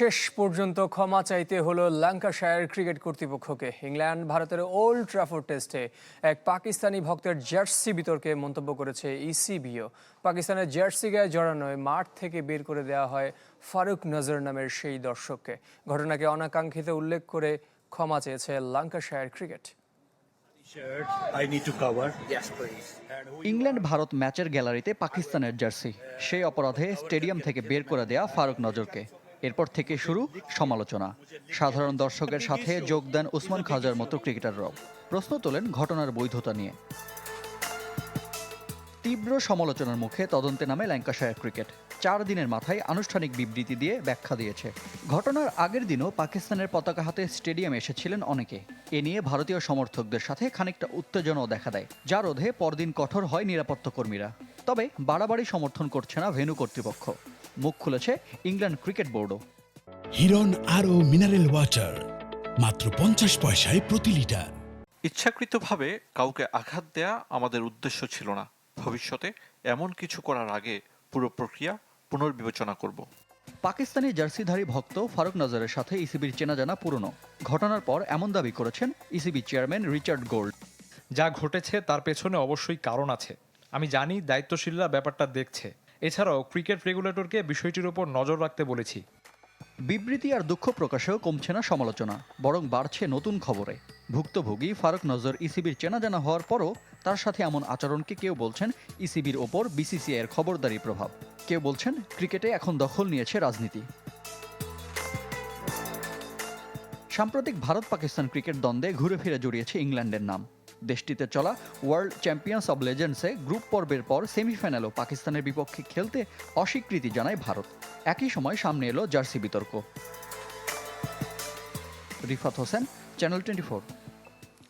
শেষ পর্যন্ত ক্ষমা চাইতে হলো ল্যাঙ্কাশায়ার ক্রিকেট কর্তৃপক্ষকে। ইংল্যান্ড ভারতের ওল্ড ট্রাফোর্ড টেস্টে এক পাকিস্তানি ভক্তের জার্সি বিতর্কে মন্তব্য করেছে ইসিবিও পাকিস্তানের জার্সি গায়ে জড়ানোয় মাঠ থেকে বের করে দেওয়া হয় ফারুক নজর নামের সেই দর্শককে। ঘটনাকে অনাকাঙ্ক্ষিত উল্লেখ করে ক্ষমা চেয়েছে ল্যাঙ্কাশায়ার ক্রিকেট। ইংল্যান্ড ভারত ম্যাচের গ্যালারিতে পাকিস্তানের জার্সি। সেই অপরাধে স্টেডিয়াম থেকে বের করে দেয়া ফারুক নজরকে। এরপর থেকে শুরু সমালোচনা। সাধারণ দর্শকের সাথে যোগ দেন উসমান খাজার মতো ক্রিকেটাররাও। প্রশ্ন তোলেন ঘটনার বৈধতা নিয়ে। তীব্র সমালোচনার মুখে তদন্তে নামে ল্যাঙ্কাশায়ার ক্রিকেট। চার দিনের মাথায় আনুষ্ঠানিক বিবৃতি দিয়ে ব্যাখ্যা দিয়েছে। ঘটনার আগের দিনও পাকিস্তানের পতাকা হাতে স্টেডিয়ামে এসেছিলেন অনেকে। এ নিয়ে ভারতীয় সমর্থকদের সাথে খানিকটা উত্তেজনাও দেখা দেয় যা রোধে পরদিন কঠোর হয় নিরাপত্তা কর্মীরা তবে বাড়াবাড়ি সমর্থন করছে না ভেনু কর্তৃপক্ষ। মুখ খুলেছে ইংল্যান্ড ক্রিকেট বোর্ডও। হিরন আরও মিনারেল ওয়াটার মাত্র পঞ্চাশ পয়সায় প্রতি লিটার। ইচ্ছাকৃতভাবে কাউকে আঘাত দেয়া আমাদের উদ্দেশ্য ছিল না। ভবিষ্যতে এমন কিছু করার আগে পুরো প্রক্রিয়া পুনর্বিবেচনা করব। পাকিস্তানি জার্সিধারী ভক্ত ফারুক নজরের সাথে ইসিবির চেনা জানা পুরনো। ঘটনার পর এমন দাবি করেছেন ইসিবি চেয়ারম্যান রিচার্ড গোল্ড। যা ঘটেছে তার পেছনে অবশ্যই কারণ আছে। আমি জানি দায়িত্বশীলরা ব্যাপারটা দেখছে। এছাড়াও ক্রিকেট রেগুলেটরকে বিষয়টির উপর নজর রাখতে বলেছি। বিবৃতি আর দুঃখ প্রকাশেও কমছে না সমালোচনা, বরং বাড়ছে নতুন খবরে। ভুক্তভোগী ফারুক নজর ইসিবির চেনা জানা হওয়ার পরও তার সাথে এমন আচরণকে কেউ বলছেন ইসিবির ওপর বিসিসিআইয়ের খবরদারি প্রভাব। কেউ বলছেন ক্রিকেটে এখন দখল নিয়েছে রাজনীতি। সাম্প্রতিক ভারত পাকিস্তান ক্রিকেট দ্বন্দ্বে ঘুরে ফিরে জড়িয়েছে ইংল্যান্ডের নাম। দেশটিতে চলা ওয়ার্ল্ড চ্যাম্পিয়ন্স অব লেজেন্ডসে গ্রুপ পর্বের পর সেমিফাইনালও পাকিস্তানের বিপক্ষে খেলতে অস্বীকৃতি জানায় ভারত। একই সময় সামনে এলো জার্সি বিতর্ক। Rifat Hossain channel twenty